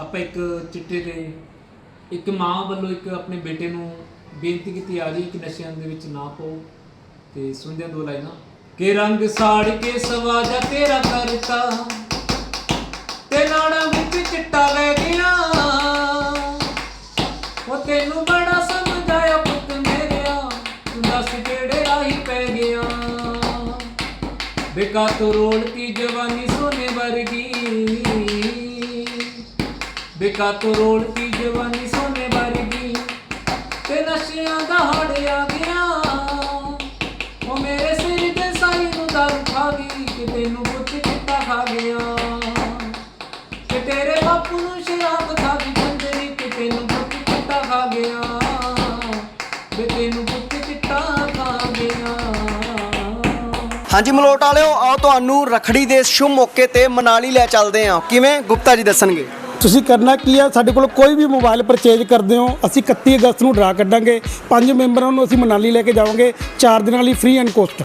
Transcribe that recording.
ਆਪਾਂ ਇੱਕ ਚਿੱਟੇ ਦੇ, ਇੱਕ ਮਾਂ ਵੱਲੋਂ ਇੱਕ ਆਪਣੇ ਬੇਟੇ ਨੂੰ ਬੇਨਤੀ ਕੀਤੀ ਆ ਰਹੀ ਕਿ ਨਸ਼ਿਆਂ ਦੇ ਵਿੱਚ ਨਾ ਪਾਓ ਤੇ ਸੁਣਦੇ ਦੋ ਲਾਈਨਾਂ। ਕਿ ਰੰਗ ਸਾੜ ਕੇ ਸਵਾਜਾ ਤੇਰਾ ਕਰਤਾ, ਤੇ ਨਾੜਾ ਵਿੱਚ ਚਿੱਟਾ ਲੈ ਗਿਆ। ਉਹ ਤੈਨੂੰ ਬੜਾ ਸਮਝਾਇਆ ਪੁੱਤ ਮੇਰਿਆ, ਤੂੰ ਦੱਸ ਕਿਹੜੇ ਰਾਹੀ ਪੈ ਗਿਆ। ਬੇਕਾ ਤੋ ਰੋਲਤੀ ਜਵਾਨੀ ਸੋਨੇ ਵਰਗੀ। ਬੇਕਾ ਤੋ ਰੋਲਤੀ ਜਵਾਨੀ ਸੋਨੇ ਵਰਗੀ। ਤੇ ਨਸ਼ਿਆਂ ਦਾ ਹੜ ਆ ਗਿਆ। ਉਹ ਮੇਰੇ ਸਿਰ ਤੇ ਸਾਈ ਨੂੰ ਦਾਰੂ ਖਾ ਗਈ ਕਿ ਤੈਨੂੰ ਪੁੱਤ ਚਿੱਟਾ ਖਾ ਗਿਆ। ਕਿ ਤੇਰੇ ਬਾਪੂ ਨੂੰ ਸ਼ਰਾਬ ਖਾ ਗਈ, ਕੰਜਰੀ ਕਿ ਤੈਨੂੰ ਪੁੱਤ ਚਿੱਟਾ ਖਾ ਗਿਆ। ਕਿ ਤੈਨੂੰ ਪੁੱਤ ਚਿੱਟਾ ਖਾ ਗਿਆ। ਹਾਂਜੀ ਮਲੋਟ ਵਾਲਿਓ, ਆਓ ਤੁਹਾਨੂੰ ਰਖੜੀ ਦੇ ਸ਼ੁਭ ਮੌਕੇ ਤੇ ਮਨਾਲੀ ਲੈ ਚੱਲਦੇ ਹਾਂ। ਕਿਵੇਂ ਗੁਪਤਾ ਜੀ ਦੱਸਣਗੇ? ਤੁਸੀਂ ਕਰਨਾ ਕੀ ਆ? ਸਾਡੇ ਕੋਲ ਕੋਈ ਵੀ ਮੋਬਾਈਲ ਪਰਚੇਜ ਕਰਦੇ ਹੋ, ਅਸੀਂ 31 ਅਗਸਤ ਨੂੰ ਡਰਾ ਕੱਢਾਂਗੇ। ਪੰਜ ਮੈਂਬਰਾਂ ਨੂੰ ਅਸੀਂ ਮਨਾਲੀ ਲੈ ਕੇ ਜਾਵਾਂਗੇ। 4 ਦਿਨਾਂ ਲਈ ਫ੍ਰੀ ਐਂਡ ਕੋਸਟ